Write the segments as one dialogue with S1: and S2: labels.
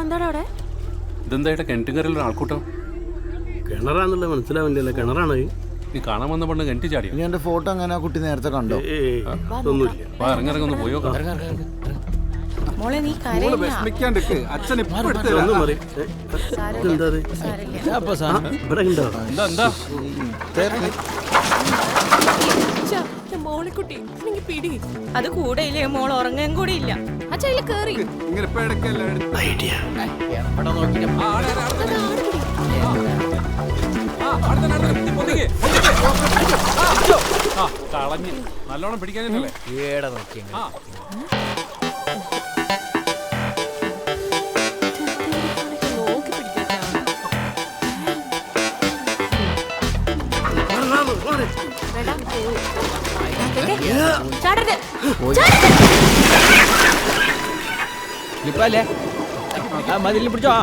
S1: എന്താണ് അവിടെ
S2: ആൾക്കൂട്ടം?
S3: കിണറാന്നുള്ള മനസ്സിലാവില്ലല്ലോ കിണറാണ്
S2: നീ കാണാൻ വന്ന പെണ്ണ് കിണറ്റി ചാടി
S4: നീ എന്റെ ഫോട്ടോ അങ്ങനെ ആ കുട്ടി നേരത്തെ കണ്ടോ?
S3: ഏയ് ഒന്നുമില്ല
S2: വാ ഇറങ്ങിറങ്ങി ഒന്ന് പോയോ?
S1: മോളെ നീ
S5: വിഷമിക്കാണ്ടിക്ക് അച്ഛൻ ഇപ്പൊ
S3: ഇവിടെ
S1: എനിക്ക് പിടി. അത് കൂടെ ഇല്ലേ മോൾ ഉറങ്ങാൻ കൂടെ ഇല്ല അച്ഛാ ഇതിൽ കേറി.
S5: ഇങ്ങനെ ഇപ്പൊ ഇടയ്ക്കല്ല
S3: ഐഡിയ.
S2: ആ, ആടെ, ആടെ, ആടെ തന്നെ. ആ, ആടെ
S6: ഇപ്പല്ലേ ആ മതിലിൽ പിടിച്ചോ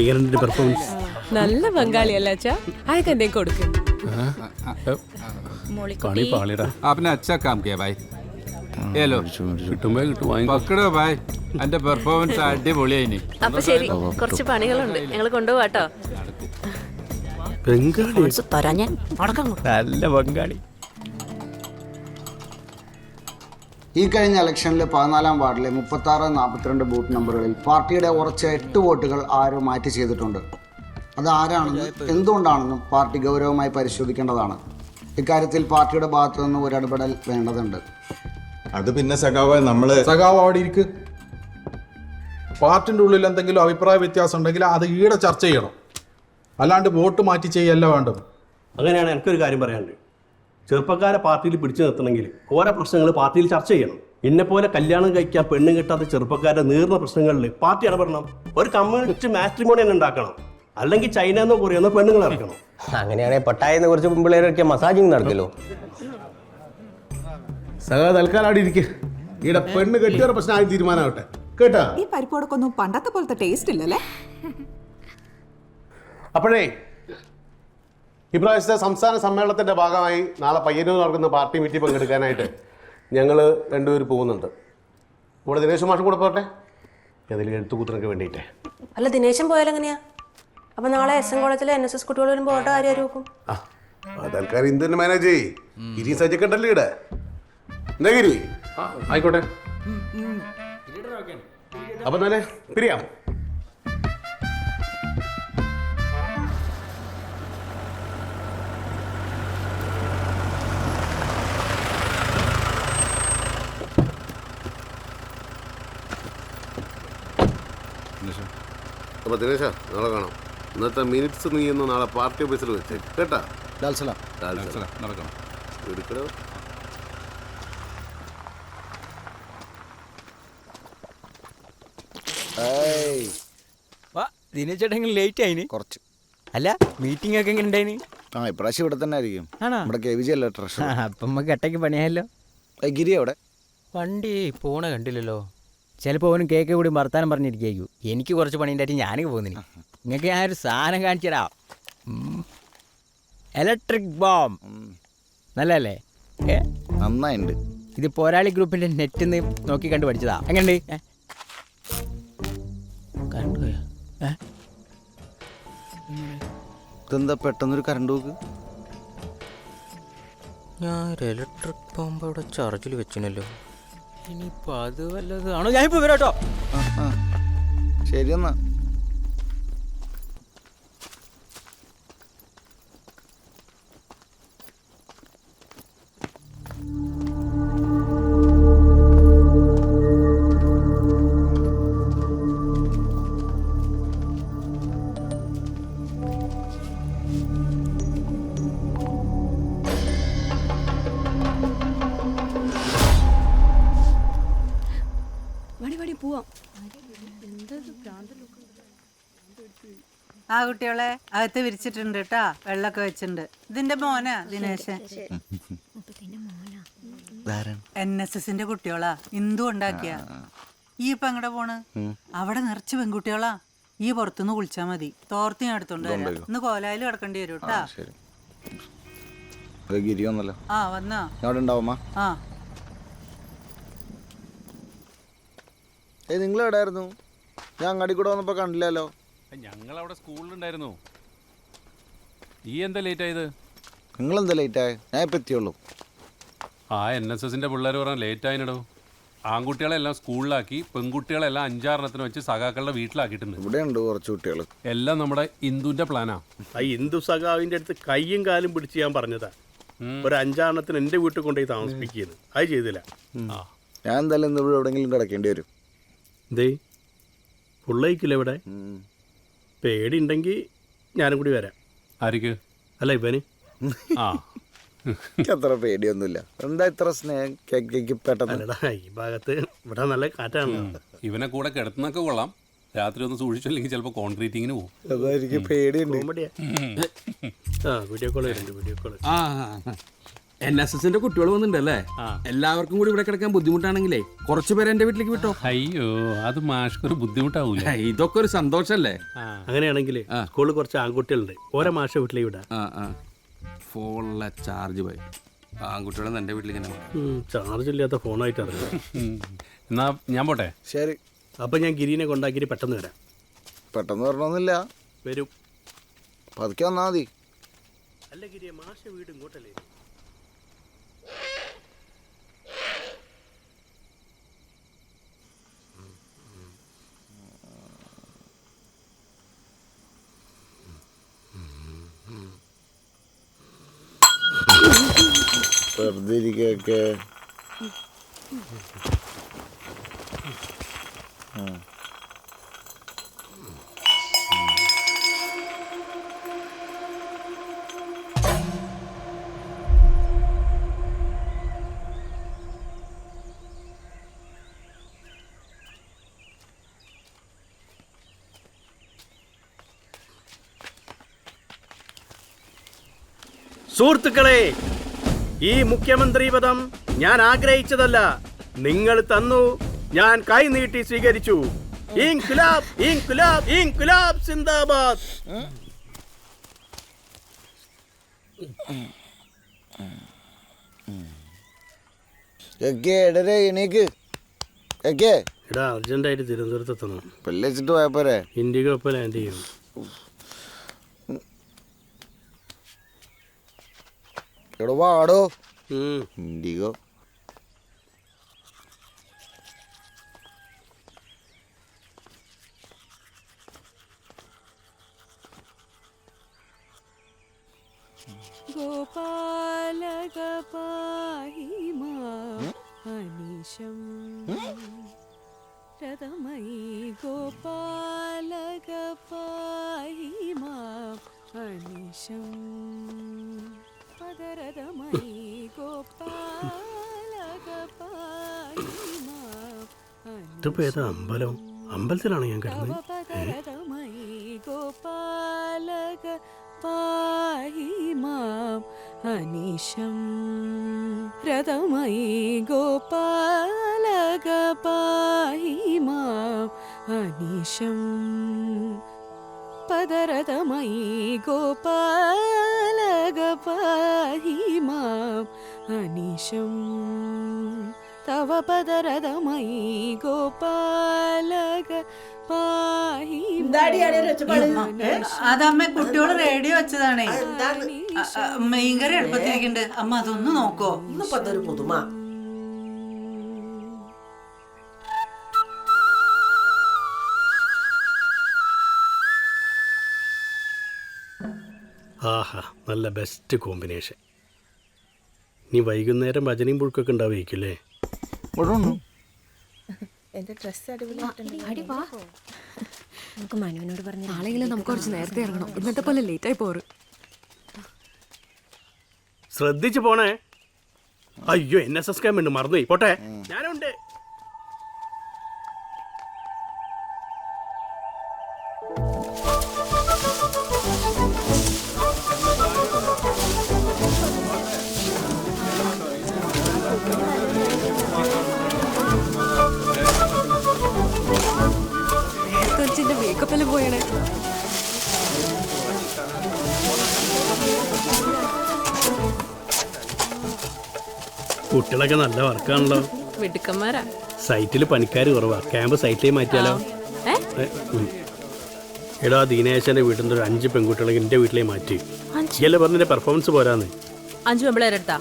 S3: ഇങ്ങനെ പെർഫോമൻസ്
S1: നല്ല ബംഗാളി അല്ല അച്ഛാ അതൊക്കെ എന്തേ കൊടുക്കും
S2: പണി പാളിടാ
S5: आपने अच्छा काम किया भाई ये लो
S2: കിട്ടുമ്പോ കിട്ടും വാങ്ങിക്കോ
S5: പക്കടോ ഭായ് എന്റെ പെർഫോമൻസ് അടിപൊളിയായിനി
S7: അപ്പൊ ശരി കുറച്ച് പണികളുണ്ട് ഞങ്ങൾ കൊണ്ടുപോവാട്ടോ
S3: ബംഗാളി.
S7: തരാ ഞാൻ.
S6: നല്ല ബംഗാളി.
S4: ഈ കഴിഞ്ഞ ഇലക്ഷനിൽ പതിനാലാം വാർഡിലെ മുപ്പത്തി ആറ് നാൽപ്പത്തിരണ്ട് ബൂത്ത് നമ്പറുകളിൽ പാർട്ടിയുടെ ഉറച്ച എട്ട് വോട്ടുകൾ ആരും മാറ്റി ചെയ്തിട്ടുണ്ട്. അത് ആരാണെന്നും എന്തുകൊണ്ടാണെന്നും പാർട്ടി ഗൗരവമായി പരിശോധിക്കേണ്ടതാണ്. ഇക്കാര്യത്തിൽ പാർട്ടിയുടെ ഭാഗത്തു നിന്ന് ഒരു ഇടപെടൽ വേണ്ടതുണ്ട്.
S8: അത് പിന്നെ സഖാവ് നമ്മൾ
S9: സഖാവ് അവിടെ ഇരിക്ക്. പാർട്ടിന്റെ ഉള്ളിൽ എന്തെങ്കിലും അഭിപ്രായ വ്യത്യാസം ഉണ്ടെങ്കിൽ അത് ഈടെ ചർച്ച ചെയ്യണം. അല്ലാണ്ട് വോട്ട് മാറ്റി ചെയ്യല്ല വേണ്ടത്.
S3: അങ്ങനെയാണ് എനിക്കൊരു കാര്യം പറയാനുണ്ട് ചെറുപ്പക്കാരെ പാർട്ടിയിൽ പിടിച്ചു നിർത്തണമെങ്കിൽ ഓരോ പ്രശ്നങ്ങൾ പാർട്ടിയിൽ ചർച്ച ചെയ്യണം. എന്നെ പോലെ കല്യാണം കഴിക്കാൻ പെണ്ണ് കിട്ടാത്ത ചെറുപ്പക്കാരുടെ നീർന്ന പ്രശ്നങ്ങളിൽ പാർട്ടി ഇടപെടണം. ഒരു കമ്മ്യൂണിസ്റ്റ് മാട്രിമോണി തന്നെ ഉണ്ടാക്കണം. അല്ലെങ്കിൽ ചൈന എന്നോ കൊറിയെന്നോ പെണ്ണുങ്ങൾ ഇറക്കണം.
S6: അങ്ങനെയാണെങ്കിൽ പട്ടായെന്ന് കുറച്ച് പിള്ളേരൊക്കെ മസാജിങ് നടക്കല്ലോ
S8: സഖാ തൽക്കാലം അവിടെ ഇരിക്കുക ഈടെ പെണ്ണ് കെട്ടിയ പ്രശ്നം ആയി തീരുമാനമാവട്ടെ. കേട്ടാ?
S10: ഈ പരിപ്പോടൊക്കൊന്നും പണ്ടത്തെ പോലത്തെ ടേസ്റ്റ് ഇല്ലല്ലേ?
S8: അപ്പോഴേ ഇപ്രാവശ്യത്തെ സംസ്ഥാന സമ്മേളനത്തിന്റെ ഭാഗമായി നാളെ പയ്യന്നൂർ നടക്കുന്ന പാർട്ടി മീറ്റിംഗ് പങ്കെടുക്കാനായിട്ട് ഞങ്ങൾ രണ്ടുപേർ പോകുന്നുണ്ട്. ഇവിടെ ദിനേശ് മാഷും കൂടെ പോട്ടെ? ഏതെങ്കിലും എഴുത്തുകൂത്തിനൊക്കെ വേണ്ടിയിട്ടേ.
S7: അല്ല ദിനേശൻ പോയാലെങ്ങനെയാ അപ്പൊ നാളെ എസ് എൻ കോളേജിലെ എൻ എസ് എസ് കുട്ടികൾ വരുമ്പോൾ ഓട്ടോ ആരും നോക്കും
S8: ആ ആ, തൽക്കാലം തന്നെ മാനേജ് ചെയ്യ്. ഇരി സജ്ജക്കണ്ടല്ലേ ഇവിടെ. എന്താ ഗിരി?
S2: ആ, ആയിക്കോട്ടെ.
S8: അപ്പൊ തന്നെ പിരിയാം. അപ്പൊ ദിനേശ നാളെ കാണാം. ഇന്നത്തെ മിനിറ്റ്സ് നീ ഒന്ന് നാളെ പാർട്ടി ഓഫീസിൽ വെച്ചേക്ക് കേട്ടാ?
S4: ലാൽസലാം
S5: നടക്കണം.
S8: എടുക്കണോ
S6: ദിനേശേട്ടെങ്കിൽ ലേറ്റ് ആയിന്.
S4: കുറച്ച്.
S6: അല്ല മീറ്റിംഗ് ഒക്കെ എങ്ങനെ ഉണ്ടായിന്?
S4: ആ ഇപ്രാവശ്യം ഇവിടെ തന്നെ ആയിരിക്കും. നമ്മുടെ കെ വി ജി അല്ല ട്രഷർ
S6: അപ്പം നമുക്ക് ഒറ്റയ്ക്ക് പണിയായല്ലോ.
S4: ഗിരി അവിടെ?
S6: വണ്ടി പോണ കണ്ടില്ലല്ലോ. ചിലപ്പോൾ അവനും കേക്ക് കൂടി വർത്താനം പറഞ്ഞിരിക്കും എനിക്ക് കുറച്ച് പണിയുണ്ടായിട്ട് ഞാനൊക്കെ പോകുന്നില്ല. നിങ്ങൾക്ക് ഞാൻ ഒരു സാധനം കാണിച്ചിടാം ഇലക്ട്രിക് ബോംബ് നല്ലല്ലേ ഏ?
S4: നന്നായിട്ടുണ്ട്
S6: ഇത് പോരാളി ഗ്രൂപ്പിന്റെ നെറ്റിൽ നിന്ന് നോക്കി കണ്ട് പഠിച്ചതാ. എങ്ങനെയുണ്ട്?
S4: ഇതെന്താ പെട്ടെന്നൊരു കറണ്ട് പോക്ക്?
S6: ഞാൻ ഒരു ഇലക്ട്രിക് ബോംബ് അവിടെ ചാർജിൽ വെച്ചിനല്ലോ. ഇനിയിപ്പോൾ അത് വല്ലത് ആണോ? ഞാനിപ്പോൾ വരാട്ടോ.
S4: ശരി എന്നാ
S10: ആ കുട്ടികളെ അകത്ത് വിരിച്ചിട്ടുണ്ട് കേട്ടാ വെള്ളൊക്കെ വെച്ചിട്ടുണ്ട്. ഇതിന്റെ മോനാ ദിനേശൻ. എൻ എസ് എസിന്റെ കുട്ടികളാ. ഇന്ദു ഉണ്ടാക്കിയ. ഈ ഇപ്പൊ എങ്ങടെ പോണ്? അവിടെ നിറച്ച് പെൺകുട്ടികളാ. ഈ പുറത്തുനിന്ന് കുളിച്ചാ മതി. തോർത്തി ഞാൻ എടുത്തോണ്ട് വരാം. ഇന്ന് കോലായിൽ കിടക്കേണ്ടി വരും കേട്ടാ
S11: ഗിരി വന്നല്ലോ.
S10: ആ വന്നാ.
S11: ഞാൻ അവിടെ ഉണ്ടാവുമ്മ
S10: ആ.
S11: ഏയ് നിങ്ങൾ എവിടെയായിരുന്നു ഞാൻ അങ്ങാടി കൂടെ വന്നപ്പോൾ കണ്ടില്ലല്ലോ.
S2: ഞങ്ങൾ അവിടെ സ്കൂളിലുണ്ടായിരുന്നു. നീ എന്താ ലേറ്റ് ആയത്
S11: നിങ്ങൾ എന്താ ലേറ്റായി? ഞാൻ ഇപ്പം എത്തിയുള്ളൂ.
S2: ആ എൻ എസ് എസിന്റെ പിള്ളേർ പറഞ്ഞാൽ ലേറ്റ് ആയിനടോ ആൺകുട്ടികളെല്ലാം സ്കൂളിലാക്കി പെൺകുട്ടികളെല്ലാം അഞ്ചാറെണ്ണത്തിന് വെച്ച് സഖാക്കളുടെ വീട്ടിലാക്കിയിട്ടുണ്ട്.
S11: ഇവിടെ ഉണ്ട് കുറച്ച് കുട്ടികൾ
S2: എല്ലാം നമ്മുടെ ഇന്ദുവിന്റെ പ്ലാനാ.
S3: ആ ഹിന്ദു സഖാവിന്റെ അടുത്ത് കൈയും കാലും പിടിച്ച് ഞാൻ പറഞ്ഞതാ. ഒരു അഞ്ചാണെണ്ണത്തിന് എന്റെ വീട്ടിൽ കൊണ്ടുപോയി താമസിപ്പിക്കുന്നത് അത് ചെയ്തില്ല.
S2: ആ.
S11: ഞാൻ എന്തായാലും ഇന്ന് ഇവിടെ എവിടെയെങ്കിലും കിടക്കേണ്ടി വരും.
S3: എന്തേ? പുള്ളയിക്കില്ല ഇവിടെ? പേടി ഉണ്ടെങ്കിൽ ഞാനും കൂടി വരാം.
S2: ആർക്ക്
S3: അല്ല ഇവന്.
S2: ആ.
S11: അത്ര പേടിയൊന്നുമില്ല. എന്താ ഇത്ര സ്നേഹം? കേക്ക് പെട്ടെന്ന്.
S3: അല്ലടാ ഈ ഭാഗത്ത് ഇവിടെ നല്ല കാറ്റാണ്.
S2: ഇവനെ കൂടെ കിടത്തുന്നൊക്കെ കൊള്ളാം. രാത്രി ഒന്ന് സൂക്ഷിച്ചില്ലെങ്കിൽ ചിലപ്പോൾ കോൺക്രീറ്റിങ്ങിന് പോകും.
S11: അതാ എനിക്ക് പേടിയുണ്ട്
S3: കോമഡിയാ ആ വീഡിയോ കോൾ വരുന്നുണ്ട് വീഡിയോ കോൾ
S5: ആ. എൻ എസ് എസിന്റെ കുട്ടികൾ വന്നിട്ടുണ്ടല്ലേ എല്ലാവർക്കും കൂടി ഇവിടെ കിടക്കാൻ ബുദ്ധിമുട്ടാണെങ്കിലേ കുറച്ചു പേരെ എന്റെ വീട്ടിലേക്ക് വിട്ടോ?
S2: അയ്യോ അത് മാഷ്ക്കൊരു ബുദ്ധിമുട്ടാവൂല?
S5: ഹേ, ഇതൊക്കെ ഒരു സന്തോഷല്ലേ
S3: അങ്ങനെയാണെങ്കിൽ സ്കൂളിൽ കുറച്ച് ആൺകുട്ടികളുണ്ട്. ഓരോ മാഷ വീട്ടിലേക്ക് വിടാം.
S5: ഫോണിലെ ചാർജ് പോയി. ആൺകുട്ടികളെ എന്റെ വീട്ടിലേക്ക്
S3: ചാർജ് ഇല്ലാത്ത ഫോണായിട്ട് അറിയാം
S2: എന്നാ ഞാൻ പോട്ടെ?
S11: ശരി.
S3: അപ്പൊ ഞാൻ ഗിരീനെ കൊണ്ടാക്കി പെട്ടെന്ന് വരാം.
S11: പെട്ടെന്ന് വരണമെന്നില്ല.
S3: വരും.
S11: പതുക്കെ വന്നാൽ മതി.
S3: അല്ല ഗിരിയെ മാഷ വീട് ഇങ്ങോട്ടല്ലേ?
S11: വെറുതെ ഇരിക്കൊക്കെ
S3: സുഹൃത്തുക്കളെ ഈ മുഖ്യമന്ത്രി പദം ഞാൻ ആഗ്രഹിച്ചതല്ല. നിങ്ങൾ തന്നു. ഞാൻ കൈ നീട്ടി സ്വീകരിച്ചു. ഇൻകുലാബ് ഇൻകുലാബ് ഇൻകുലാബ് സിന്ദാബാദ്.
S11: എണീക്ക്.
S3: എടാ അർജന്റായിട്ട് തിരുവനന്തപുരത്ത് എത്തണം
S11: പല്ല് വെച്ചിട്ട് പോയാ പോരെ.
S3: ലാൻഡ് ചെയ്യും
S11: ഇവിടെ വാടോ. ഇൻഡിഗോ.
S12: ഗോപാലക പാഹി അനീശം രഥമയി ഗോപാലക
S3: ഇതിപ്പോ ഏതാ അമ്പലം അമ്പലത്തിലാണ് ഞാൻ കിടന്നത്
S12: ഗോപാലക പാഹി ഗോപാലക അനീശം പദരഥമയി ഗോപാലക പാഹി മാം അനീശം തവ പദരഥമയി ഗോപാലക
S10: അതമ്മ കുട്ടികൾ റേഡിയോ വെച്ചതാണേ. ഭയങ്കര എളുപ്പത്തിലേക്കുണ്ട്. അമ്മ അതൊന്ന് നോക്കോ. പുതുമ.
S3: ആഹാ നല്ല ബെസ്റ്റ് കോമ്പിനേഷൻ നീ വൈകുന്നേരം ഭജനയും പുഴുക്കൊക്കെ ഉണ്ടാവുമായിരിക്കില്ലേ
S12: എന്റെ ഡ്രസ്
S13: നമുക്ക് മനുവിനോട് പറഞ്ഞു
S12: നാളെങ്കിലും നമുക്ക് കുറച്ച് നേരത്തെ ഇറങ്ങണം. ഇന്നത്തെ പോലെ ലേറ്റ് ആയി പോറ്
S3: ശ്രദ്ധിച്ചു പോണേ. അയ്യോ എൻ എസ് എസ് ക്യാമ്പ് ഉണ്ട് മറന്നുപോയി. പോട്ടെ. ഞാനുണ്ട്. കുട്ടികളൊക്കെ നല്ല വർക്കാണല്ലോ.
S12: മിടുക്കന്മാരാ.
S3: സൈറ്റിൽ പണിക്കാർ കുറവാ. ക്യാമ്പ് സൈറ്റിലേക്ക് മാറ്റിയാലോ?
S12: ഏ?
S3: ഏ, ഉം. എടാ ദീനേശന്റെ വീട്ടിൽ നിന്ന് ഒരു അഞ്ച് പെൺകുട്ടികളെ എന്റെ വീട്ടിലേ മാറ്റി. ഇല്ല പറഞ്ഞ പെർഫോമൻസ് പോരാന്ന്?
S12: അഞ്ചു പെമ്പിളേരെടുത്താ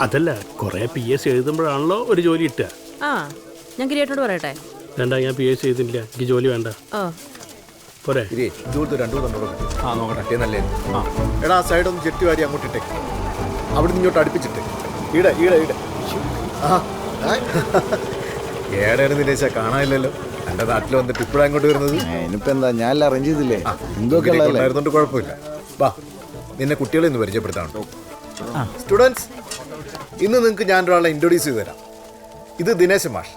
S3: അതല്ല കുറെ പി എസ് എഴുതുമ്പോഴാണല്ലോ ഒരു ജോലി കിട്ടുക
S12: ആ ഞാൻ കിരിയേട്ടോട് പറയട്ടെ.
S3: വേണ്ട ഞാൻ പി എസ് ചെയ്തില്ല എനിക്ക് ജോലി വേണ്ട.
S12: ഓ.
S3: പോരെ.
S14: ഇതുപോലത്തെ രണ്ടു തന്നോട് ആ നോക്കട്ടെ. നല്ലേ ആ. എടാ ആ സൈഡ് ഒന്ന് ജെറ്റ് വാരി അങ്ങോട്ട് ഇട്ടേ അവിടെ നിന്ന് ഇങ്ങോട്ട് അടുപ്പിച്ചിട്ട്. ഈടെ ഈടെ ഈടെ. ആ ഏടെയാണ് ദിനേശ കാണാനില്ലല്ലോ. എന്റെ നാട്ടിൽ വന്നിട്ട് ഇപ്പോഴാ അങ്ങോട്ട് വരുന്നത്?
S11: ഇനിയിപ്പോ എന്താ ഞാൻ അറേഞ്ച് ചെയ്തില്ലേ?
S14: എന്തൊക്കെ ഉണ്ടായിരുന്നോണ്ട് കുഴപ്പമില്ല. വാ നിന്നെ കുട്ടികളെ ഒന്ന് പരിചയപ്പെടുത്താനുണ്ടോ സ്റ്റുഡൻസ് ഇന്ന് നിങ്ങൾക്ക് ഞാൻ ഒരാളെ ഇൻട്രൊഡ്യൂസ് ചെയ്ത് തരാം. ഇത് ദിനേശ് മാഷ്.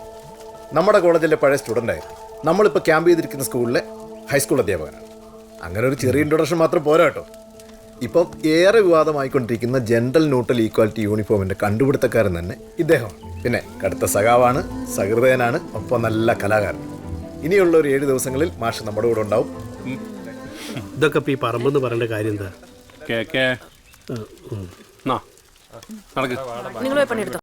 S14: നമ്മുടെ കോളേജിലെ പഴയ സ്റ്റുഡന്റ് ആയിരുന്നു. നമ്മളിപ്പോൾ ക്യാമ്പ് ചെയ്തിരിക്കുന്ന സ്കൂളിലെ ഹൈസ്കൂൾ അധ്യാപകനാണ്. അങ്ങനെ ഒരു ചെറിയ ഇൻട്രൊഡക്ഷൻ മാത്രം പോരാ കേട്ടോ. ഇപ്പം ഏറെ വിവാദമായിക്കൊണ്ടിരിക്കുന്ന ജനറൽ ന്യൂട്രൽ ഈക്വാലിറ്റി യൂണിഫോമിന്റെ കണ്ടുപിടുത്തക്കാരൻ തന്നെ ഇദ്ദേഹം. പിന്നെ കടുത്ത സഖാവാണ് സഹൃദയനാണ് ഒപ്പം നല്ല കലാകാരൻ. ഇനിയുള്ള ഒരു ഏഴ് ദിവസങ്ങളിൽ മാഷ് നമ്മുടെ കൂടെ ഉണ്ടാവും.
S3: ഇതൊക്കെ ഇപ്പൊ ഈ പറമ്പെന്ന് പറയേണ്ട കാര്യം എന്താ?
S2: നടക്ക്.
S12: നിങ്ങൾ പണിയെടുത്തോ.